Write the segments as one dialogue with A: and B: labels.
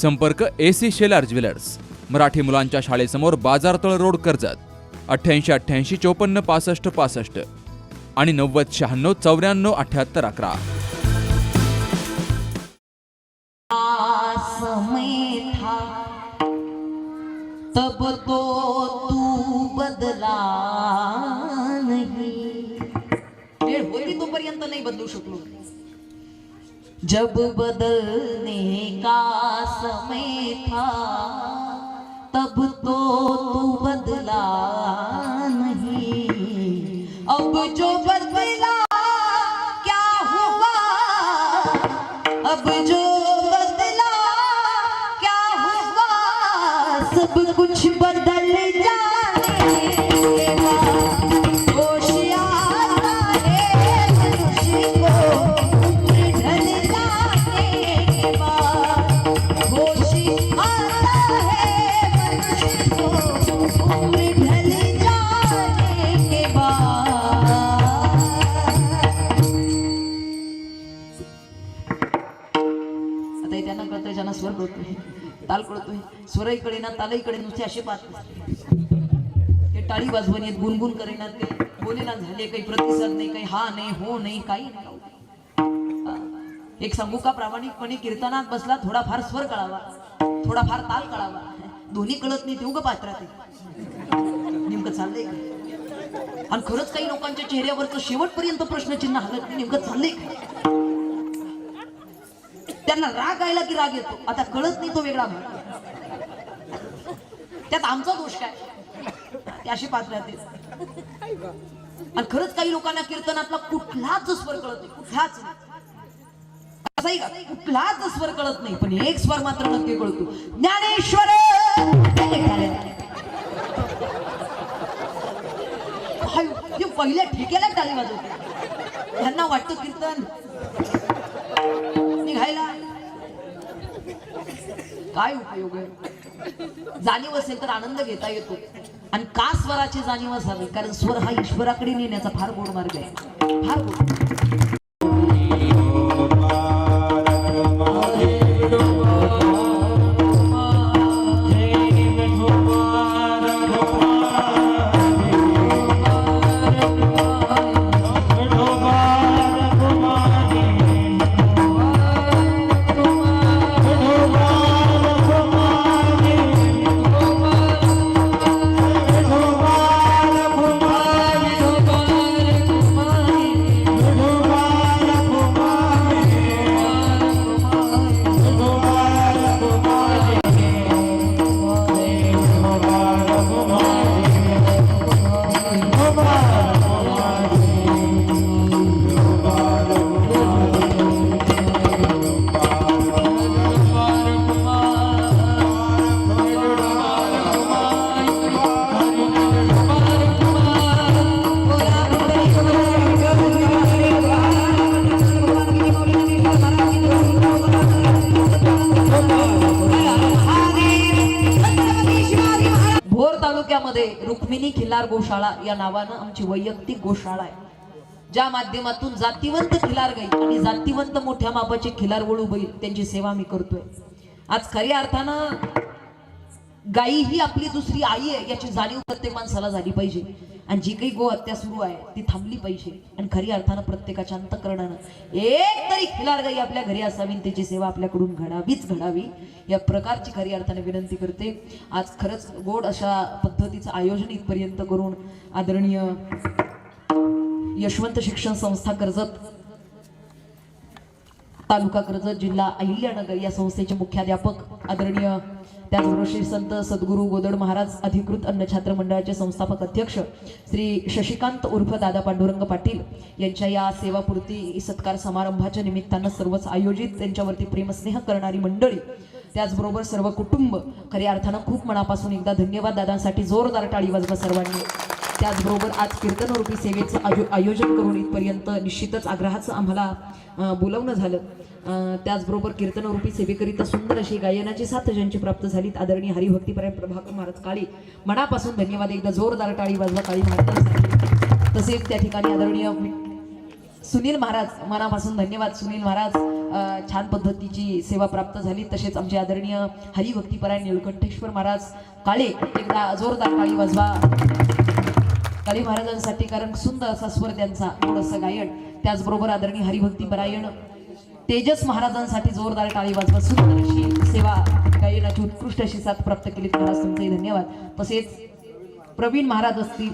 A: संपर्क A C Shelar jewellers. Marathi मुलांच्या शाळेसमोर बाजारतळ रोड कर्जत. अठ्ठ्याऐंशी अठ्ठ्याऐंशी चौपन्न पासष्ट पासष्ट. आणि नव्वद शहाण्णव चौऱ्याण्णव अठ्ठ्याहत्तर अकरा.
B: तब तो तू बदला नहीं. वेळ होती तोपर्यंत नाही बदलू शकलो. जब बदलने का समय था, तब तो तू बदला नहीं। अब जो बदला, क्या हुआ? अब जो बदला, क्या हुआ? सब कुछ बदल स्वरही ना तालही नुसते असे पाहत ते टाळी वाजवून येत गुणगुण करेना ते बोलेना झाले काही प्रतिसाद नाही काही हा नाही हो नाही काही नाही. एक सांगू का प्रामाणिकपणे कीर्तनात बसला थोडाफार स्वर कळावा थोडाफार ताल कळावा. दोन्ही कळत नाही तेवढं पात्रात नेमकं चाललंय आणि खरंच काही लोकांच्या चेहऱ्यावरचं शेवटपर्यंत प्रश्नचिन्ह हलत नाही नेमकं चाललंय काय? त्यांना राग आयला की राग येतो. आता कळत नाही तो वेगळा भाग. त्यात आमचा दोष काय? त्याशी पात्र आणि खरंच काही लोकांना कीर्तनातला कुठलाच स्वर कळत नाही. कुठलाच नाही. का? कुठलाच स्वर कळत नाही. पण एक स्वर मात्र नक्की कळतो. ज्ञानेश्वर! पहिल्या ठेक्याला टाळी वाजवते. त्यांना वाटतं कीर्तन. निघायला. काय उपयोग आहे? जाणीव असेल तर आनंद घेता येतो. आणि का स्वराची जाणीव असावी? कारण स्वर हा ईश्वराकडे नेण्याचा फार गोड मार्ग आहे. फार गोड. मध्ये रुक्मिणी खिलार गोशाळा या नावानं आमची वैयक्तिक गोशाळा आहे. ज्या माध्यमातून जातीवंत खिलार गाई आणि जातीवंत मोठ्या मापाचे खिलार वळू बैल त्यांची सेवा मी करतोय. आज खऱ्या अर्थानं गाई ही आपली दुसरी आई आहे याची जाणीव प्रत्येक माणसाला झाली पाहिजे. आणि जी काही गो हत्या सुरू आहे ती थांबली पाहिजे. आणि खरी अर्थानं प्रत्येकाच्या अंतकरणानं. एक तरी खिलार गाई आपल्या घरी असावी त्याची सेवा आपल्याकडून घडावीच घडावी. या प्रकारची खरी अर्थाने विनंती करते. आज खरंच गोड अशा पद्धतीचं आयोजन इथपर्यंत करून आदरणीय यशवंत शिक्षण संस्था कर्जत तालुका कर्जत जिल्हा अहिल्यानगर या संस्थेचे मुख्याध्यापक आदरणीय त्याचबरोबर श्री संत सद्गुरू गोदड महाराज अधिकृत अन्न छात्र मंडळाचे संस्थापक अध्यक्ष श्री शशिकांत उर्फ दादा पांडुरंग पाटील यांच्या या सेवापूर्ती सत्कार समारंभाच्या निमित्तानं सर्वच आयोजित त्यांच्यावरती प्रेमस्नेह करणारी मंडळी त्याचबरोबर सर्व कुटुंब खऱ्या अर्थानं खूप मनापासून एकदा धन्यवाद दादांसाठी जोरदार टाळी वाजवा सर्वांनी. त्याचबरोबर आज कीर्तनरूपी सेवेचं आयो आयोजन करून इथपर्यंत निश्चितच आग्रहाचं आम्हाला बोलवणं झालं. त्याचबरोबर कीर्तनरूपी सेवेकरिता सुंदर अशी गायनाची साथ ज्यांची प्राप्त झालीत. आदरणीय हरिभक्तीपर्यंत प्रभाकर महाराज काळी मनापासून धन्यवाद. एकदा जोरदार टाळी वाजवा काळी महाराज तसेच त्या ठिकाणी आदरणीय सुनील महाराज मनापासून धन्यवाद. सुनील महाराज छान पद्धतीची सेवा प्राप्त झाली तसेच आमचे आदरणीय हरिभक्तीपरायण निळकंठेश्वर महाराज काळे एकदा जोरदार काळी वाजवा. काळी महाराजांसाठी कारण सुंदर असा स्वर त्यांचा गोड गायन. त्याचबरोबर आदरणीय हरिभक्तीपरायण तेजस महाराजांसाठी जोरदार टाळी वाजवा सुंदर अशी सेवा गायनाची उत्कृष्ट अशी साथ प्राप्त केली. महाराज धन्यवाद. तसेच प्रवीण महाराज असतील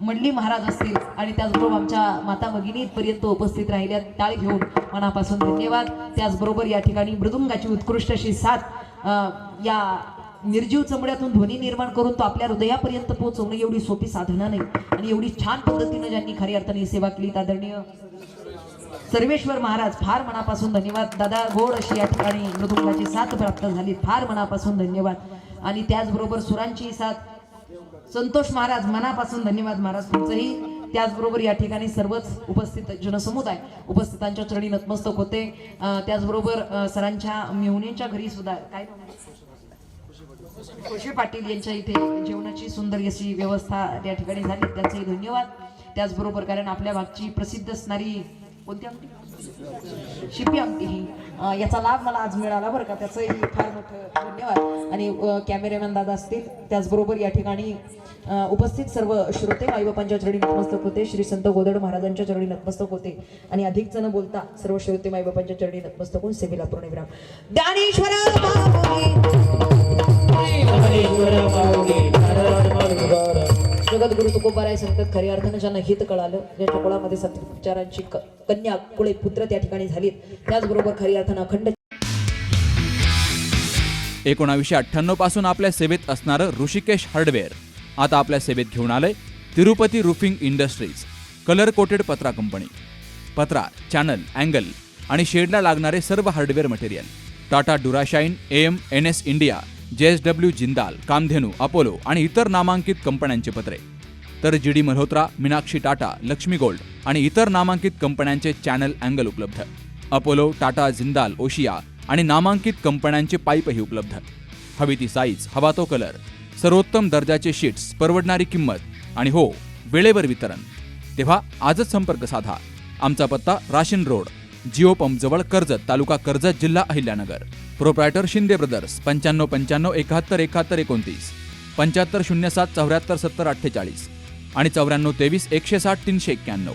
B: मंडली महाराज असतील आणि त्याचबरोबर आमच्या माता भगिनी इथपर्यंत उपस्थित राहिल्या टाळी घेऊन मनापासून धन्यवाद. त्याचबरोबर या ठिकाणी मृदुंगाची उत्कृष्ट अशी साथ या निर्जीव चमड्यातून ध्वनी निर्माण करून तो आपल्या हृदयापर्यंत पोहोचवणं एवढी सोपी साधना नाही. आणि एवढी छान पद्धतीनं ज्यांनी खऱ्या अर्थाने ही सेवा केली आदरणीय सर्वेश्वर महाराज फार मनापासून धन्यवाद. दादा गोड अशी या ठिकाणी मृदुंगाची साथ प्राप्त झाली. फार मनापासून धन्यवाद. आणि त्याचबरोबर सुरांची साथ. संतोष महाराज मनापासून धन्यवाद महाराज तुमचंही. त्याचबरोबर या ठिकाणी सर्वच उपस्थित जनसमुदाय उपस्थितांच्या चरणी नतमस्तक होते. त्याचबरोबर सरांच्या मेहुणींच्या घरी सुद्धा काय खुशी पाटील यांच्या इथे जेवणाची सुंदर अशी व्यवस्था त्या ठिकाणी झाली. त्यांचंही धन्यवाद. त्याचबरोबर कारण आपल्या भागची प्रसिद्ध असणारी कोणती आमटी? शिपी आमटी ही. याचा लाभ मला आज मिळाला बरं का. त्याचंही फार मोठं धन्यवाद. आणि कॅमेरामॅन दादा असतील. त्याचबरोबर या ठिकाणी उपस्थित सर्व श्रोते माईबापांच्या चरणी नतमस्तक होते. श्री संत गोदड महाराजांच्या चरणी नतमस्तक होते. आणि अधिक जण बोलता सर्व श्रोते माईबापांच्या चरणी नतमस्तक होऊन सेवेला पूर्ण विराम. ज्ञानेश्वर माऊली तुकोबाराय सांगतात खऱ्या अर्थानं ज्यांना हित कळालं ज्यांच्या कुळामध्ये सत्विचारांची क- कन्या कुळे पुत्र त्या ठिकाणी झालीत त्याचबरोबर खऱ्या अर्थानं अखंड
A: एकोणावीसशे अठ्ठ्याण्णवपासून आपल्या सेवेत असणारं ऋषिकेश हार्डवेअर. आता आपल्या सेवेत घेऊन आलंय Tirupati roofing industries colour coated पत्रा कंपनी. पत्रा चॅनल अँगल आणि शेडला लागणारे सर्व hardware material. Tata Durashine M N S India J S W Jindal Kamdhenu Apollo आणि इतर नामांकित कंपन्यांचे पत्रे. तर G D Malhotra Meenakshi Tata Lakshmi gold आणि इतर नामांकित कंपन्यांचे चॅनल अँगल उपलब्ध. अपोलो टाटा जिंदाल ओशिया आणि नामांकित कंपन्यांचे पाईपही उपलब्ध. हवी ती साईज हवा तो कलर सर्वोत्तम दर्जाचे शीट्स परवडणारी किंमत आणि हो वेळेवर वितरण. तेव्हा आजच संपर्क साधा. आमचा पत्ता राशीन रोड जिओ पंप जवळ कर्जत तालुका कर्जत जिल्हा अहिल्यानगर. प्रोप्रायटर शिंदे ब्रदर्स पंच्याण्णव पंच्याण्णव एकाहत्तर एकाहत्तर एकोणतीस पंच्याहत्तर शून्य सात चौऱ्याहत्तर सत्तर अठ्ठेचाळीस आणि चौऱ्याण्णव तेवीस एकशे साठ तीनशे एक्क्याण्णव.